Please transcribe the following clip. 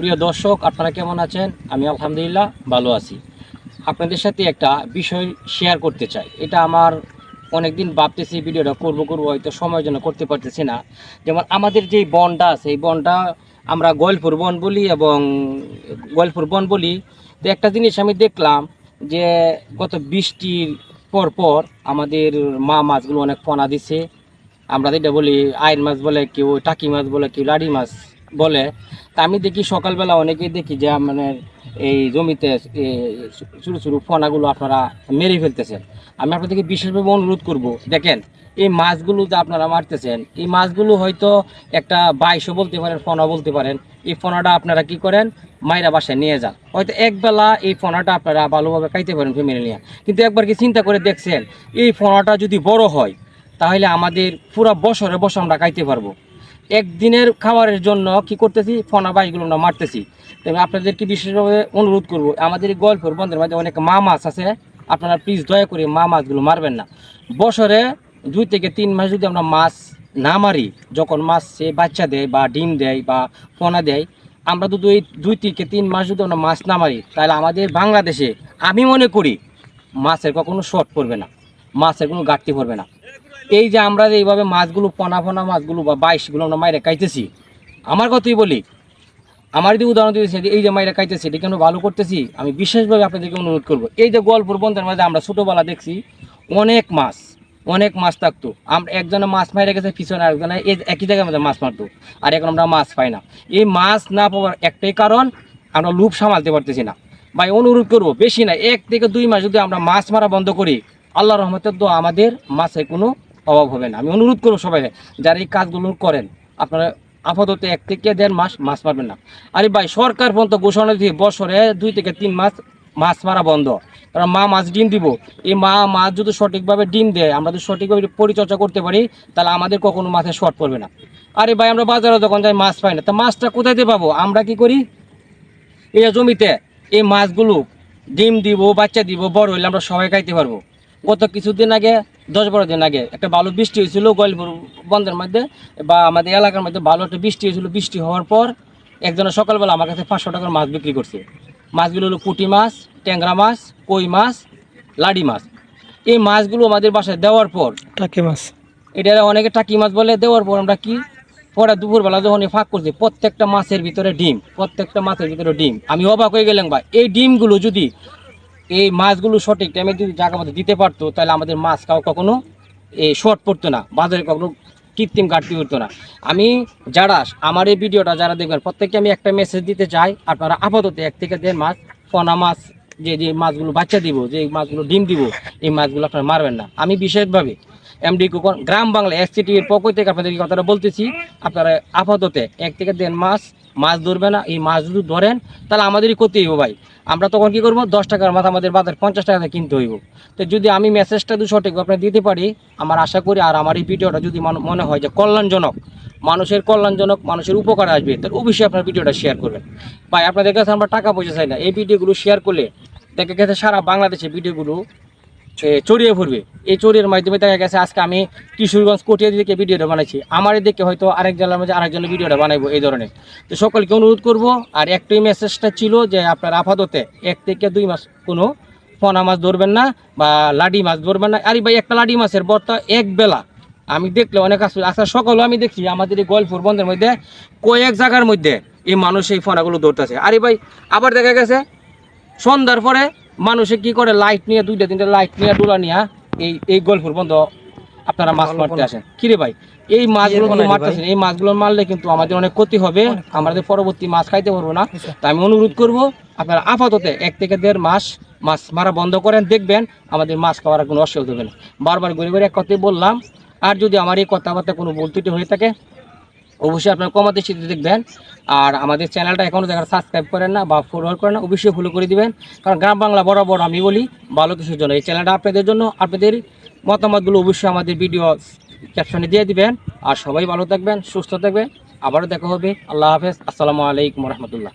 প্রিয় দর্শক, আপনারা কেমন আছেন? আমি আলহামদুলিল্লাহ ভালো আছি। আপনাদের সাথে একটা বিষয় শেয়ার করতে চাই। এটা আমার অনেকদিন ভাবতেছি ভিডিওটা করব করব, হয়তো সময়ের জন্য করতে পারতেছি না। যেমন আমাদের যেই বনটা আছে, এই বনটা আমরা গল্পুর বন বলি এবং গল্পুর বন বলি। তো একটা জিনিস আমি দেখলাম যে গত বৃষ্টির পর পর আমাদের মা মাছগুলো অনেক পোনা দিছে। আমরা যেটা বলি আয়ের মাছ বলে কেউ টাকি মাছ বলে কেউ লাড়ি মাছ বলে, তা আমি দেখি সকালবেলা অনেকেই দেখি যে মানে এই জমিতে ছোটো ছোটো ফোনাগুলো আপনারা মেরে ফেলতেছেন। আমি আপনাদেরকে বিশেষভাবে অনুরোধ করব, দেখেন, এই মাছগুলো যে আপনারা মারতেছেন, এই মাছগুলো হয়তো একটা বাইশও বলতে পারেন ফোনা বলতে পারেন, এই ফোনাটা আপনারা কি করেন মায়েরা বাসায় নিয়ে যান। হয়তো একবেলা এই ফোনাটা আপনারা ভালোভাবে খাইতে পারেন ফ্যামিলি নিয়ে। কিন্তু একবার কি চিন্তা করে দেখছেন, এই ফোনাটা যদি বড় হয়, তাহলে আমাদের পুরো বছরে বছর আমরা খাইতে পারব। একদিনের খাবারের জন্য কি করতেছি? ফোনা বাইগুলো আমরা মারতেছি। তবে আপনাদেরকে বিশেষভাবে অনুরোধ করব, আমাদের এই গল্পের বন্ধের মাঝে অনেক মা মাছ আছে, আপনারা প্লিজ দয়া করে মা মাছগুলো মারবেন না। বছরে দুই থেকে তিন মাস যদি আমরা মাছ না মারি, যখন মাছ সে বাচ্চা দেয় বা ডিম দেয় বা পোনা দেয়, আমরা তো দুই দুই থেকে তিন মাস যদি আমরা মাছ না মারি, তাহলে আমাদের বাংলাদেশে আমি মনে করি মাছের কখনো শর্ট পড়বে না, মাছের কোনো ঘাটতি পড়বে না। এই যে আমরা যে এইভাবে মাছগুলো, পোনা পোনা মাছগুলো বা বাইশগুলো আমরা মাইরে খাইতেছি, আমার কথাই বলি, আমার যদি উদাহরণ দিতেছি এই যে মাইরা খাইতেছি, এটা কেন ভালো করতেছি? আমি বিশেষভাবে আপনাদেরকে অনুরোধ করব। এই যে গল্পর বন্ধের মাঝে আমরা ছোটোবেলা দেখছি, অনেক মাছ অনেক মাছ থাকতো। আমরা একজনে মাছ মাইরে গেছে, পিছনে এই একই জায়গায় মধ্যে মাছ মারতো, আর এখন আমরা মাছ পাই না। এই মাছ না পাওয়ার একটাই কারণ, আমরা লুপ সামালতে পারতেছি না। ভাই, অনুরোধ করব, বেশি না, এক থেকে দুই মাস যদি আমরা মাছ মারা বন্ধ করি আল্লাহ রহমতের তো আমাদের মাছে কোনো অভাব হবে না। আমি অনুরোধ করব সবাই যারা এই কাজগুলো করেন, আপনারা আপাতত এক থেকে দেড় মাস মাছ মারবেন না। আরে ভাই, সরকার পর্যন্ত ঘোষণা দিয়ে বছরে দুই থেকে তিন মাস মাছ মারা বন্ধ। কারণ মা মাছ ডিম দিব। এই মা মাছ যদি সঠিকভাবে ডিম দেয়, আমরা যদি সঠিকভাবে পরিচর্যা করতে পারি, তাহলে আমাদের কখনো মাথায় শর্ট পড়বে না। আরে ভাই, আমরা বাজারে যখন যাই, মাছ পাই না। তা মাছটা কোথায় দিয়ে পাবো? আমরা কি করি? এই জমিতে এই মাছগুলো ডিম দিব, বাচ্চা দিব, বড় হইলে আমরা সবাই খাইতে পারব। গত কিছুদিন আগে দশ বারো দিন আগে একটা ভালো বৃষ্টি হয়েছিল গল্পুর বন্ধের মধ্যে বা আমাদের এলাকার মধ্যে ভালো একটা বৃষ্টি হয়েছিল। বৃষ্টি হওয়ার পর একজনের সকালবেলা আমার কাছে পাঁচশো টাকার মাছ বিক্রি করছে। মাছগুলো হলো পুঁটি মাছ ট্যাংরা মাছ কই মাছ লাডি মাছ। এই মাছগুলো আমাদের বাসায় দেওয়ার পর টাকি মাছ। এটা অনেকে টাকি মাছ বলে দেওয়ার পর আমরা কি পরে দুপুরবেলা যখন ফাঁক করছি প্রত্যেকটা মাছের ভিতরে ডিম প্রত্যেকটা মাছের ভিতরে ডিম। আমি অবাক হয়ে গেলাম ভাই এই ডিমগুলো যদি এই মাছগুলো সঠিক টাইমে যদি জায়গা মতো দিতে পারতো, তাহলে আমাদের মাছ খাওয়া কখনো এই শর্ট পড়তো না, বাজারে কখনো কৃত্রিম ঘাটতি হতো না। আমি, যারা, আমার এই ভিডিওটা যারা দেখবেন, প্রত্যেককে আমি একটা মেসেজ দিতে চাই, আপনারা আপাতত এক থেকে দেড় মাছ পোনা মাছ, যে যে মাছগুলো বাচ্চা দিব, যে মাছগুলো ডিম দিব, এই মাছগুলো আপনারা মারবেন না। আমি বিশেষভাবে এমডি কুকন, গ্রাম বাংলা এসসিটির পক্ষ থেকে আপনাদের কথাটা বলতেছি, আপনারা আপাতত এক থেকে দেড় মাস মাছ ধরবে না, এই মাছ যদি ধরেন, তাহলে আমাদেরই ক্ষতি হইব ভাই। আমরা তখন কি করব? দশ টাকার মাথা আমাদের বাজার পঞ্চাশ টাকা দিয়ে কিনতে হইব। তো যদি আমি মেসেজটা দু সঠিক আপনার দিতে পারি, আমার আশা করি আর আমার এই ভিডিওটা যদি মনে- হয় যে কল্যাণজনক, মানুষের কল্যাণজনক, মানুষের উপকার আসবে, তাহলে অবশ্যই আপনার ভিডিওটা শেয়ার করবেন। ভাই, আপনাদের কাছে আমরা টাকা পয়সা চাই না। এই ভিডিওগুলো শেয়ার করলে দেখা গেছে সারা বাংলাদেশে ভিডিওগুলো ছড়িয়ে পড়বে এই চড়িয়ে মাধ্যমে দেখা গেছে আজকে আমি কিশোরগঞ্জ কোটিয়া দিকে ভিডিওটা বানাইছি। আমার দিকে হয়তো আরেক জেলার মধ্যে আরেকজনের ভিডিওটা বানাইবো এই ধরনের। তো সকলকে অনুরোধ করব, আর একটাই মেসেজটা ছিল যে আপনার আপাততে এক থেকে দুই মাস কোনো ফনা মাছ ধরবেন না বা লাডি মাছ ধরবেন না। আরে ভাই, একটা লাডি মাছের বর্তা এক বেলা। আমি দেখলে অনেক আসলে আচ্ছা সকালেও আমি দেখছি, আমাদের এই গল্পুর বন্ধের মধ্যে, কয়েক জায়গার মধ্যে এই মানুষ এই ফোনাগুলো ধরতেছে। আরে ভাই, আবার দেখা গেছে, সন্ধ্যার পরে মানুষে কি করে লাইট নিয়ে দুইটা তিনটা লাইট নিয়ে ডোলা নিয়ে এই এই গল্পুর বন্ধ আপনারা মাছ মারতে আসেন। কিরে ভাই এই মাছগুলো মারতেছেন এই মাছগুলো মারলে কিন্তু আমাদের অনেক ক্ষতি হবে আমাদের পরবর্তী মাছ খাইতে পারব না। তাই আমি অনুরোধ করব আপনারা আপাতত এক থেকে দেড় মাস মাছ মারা বন্ধ করেন দেখবেন আমাদের মাছ খাওয়ার কোনো অসুবিধা হবে না। বারবার ঘুরে ঘুরে এক কথাই বললাম আর যদি আমার এই কথাবার্তা কোনো ভুল ত্রুটি হয়ে থাকে অবশ্যই আপনার কমাতে সেটি দেখবেন। আর আমাদের চ্যানেলটা এখনও যারা সাবস্ক্রাইব করেন না বা ফলোয়ার করেন না, অবশ্যই ফলো করে দিবেন। কারণ গ্রাম বাংলা বরাবর আমি বলি ভালো কিছুর জন্য। এই চ্যানেলটা আপনাদের জন্য, আপনাদের মতামতগুলো অবশ্যই আমাদের ভিডিও ক্যাপশনে দিয়ে দিবেন। আর সবাই ভালো থাকবেন, সুস্থ থাকবেন। আবারও দেখা হবে। আল্লাহ হাফেজ। আসসালামু আলাইকুম রহমতুল্লাহ।